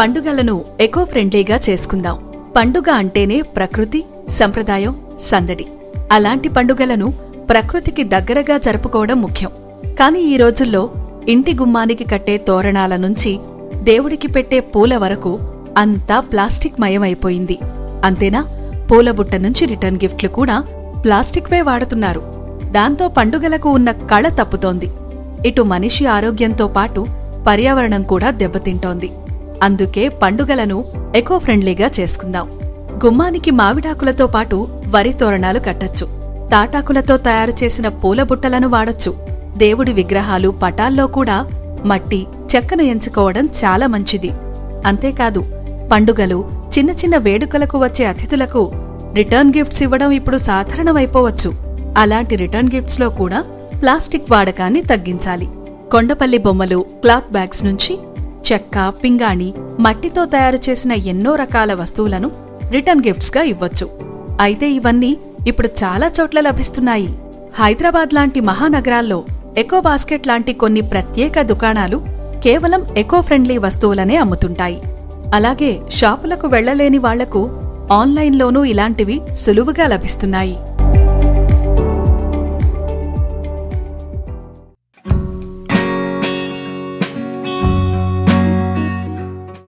పండుగలను ఎకో ఫ్రెండ్లీగా చేసుకుందాం. పండుగ అంటేనే ప్రకృతి సంప్రదాయం సందడి. అలాంటి పండుగలను ప్రకృతికి దగ్గరగా జరుపుకోవడం ముఖ్యం. కానీ ఈ రోజుల్లో ఇంటి గుమ్మానికి కట్టే తోరణాల నుంచి దేవుడికి పెట్టే పూల వరకు అంతా ప్లాస్టిక్ మయమైపోయింది. అంతేనా? పూల బుట్ట నుంచి రిటర్న్ గిఫ్ట్లు కూడా ప్లాస్టిక్వే వాడుతున్నారు. దాంతో పండుగలకు ఉన్న కళ తప్పుతోంది. ఇటు మనిషి ఆరోగ్యంతో పాటు పర్యావరణం కూడా దెబ్బతింటోంది. అందుకే పండుగలను ఎకో ఫ్రెండ్లీగా చేసుకుందాం. గుమ్మానికి మామిడాకులతో పాటు వరి తోరణాలు కట్టచ్చు. తాటాకులతో తయారు చేసిన పూల బుట్టలను వాడొచ్చు. దేవుడి విగ్రహాలు పటాల్లో కూడా మట్టి చెక్కను ఎంచుకోవడం చాలా మంచిది. అంతేకాదు పండుగలు చిన్న చిన్న వేడుకలకు వచ్చే అతిథులకు రిటర్న్ గిఫ్ట్స్ ఇవ్వడం ఇప్పుడు సాధారణమైపోవచ్చు. అలాంటి రిటర్న్ గిఫ్ట్స్లో కూడా ప్లాస్టిక్ వాడకాన్ని తగ్గించాలి. కొండపల్లి బొమ్మలు క్లాత్ బ్యాగ్స్ నుంచి చెక్క పింగాణి మట్టితో తయారు చేసిన ఎన్నో రకాల వస్తువులను రిటర్న్ గిఫ్ట్స్గా ఇవ్వచ్చు. అయితే ఇవన్నీ ఇప్పుడు చాలా చోట్ల లభిస్తున్నాయి. హైదరాబాద్ లాంటి మహానగరాల్లో ఎకో బాస్కెట్ లాంటి కొన్ని ప్రత్యేక దుకాణాలు కేవలం ఎకో ఫ్రెండ్లీ వస్తువులనే అమ్ముతుంటాయి. అలాగే షాపులకు వెళ్ళలేని వాళ్ళకు ఆన్లైన్లోనూ ఇలాంటివి సులువుగా లభిస్తున్నాయి.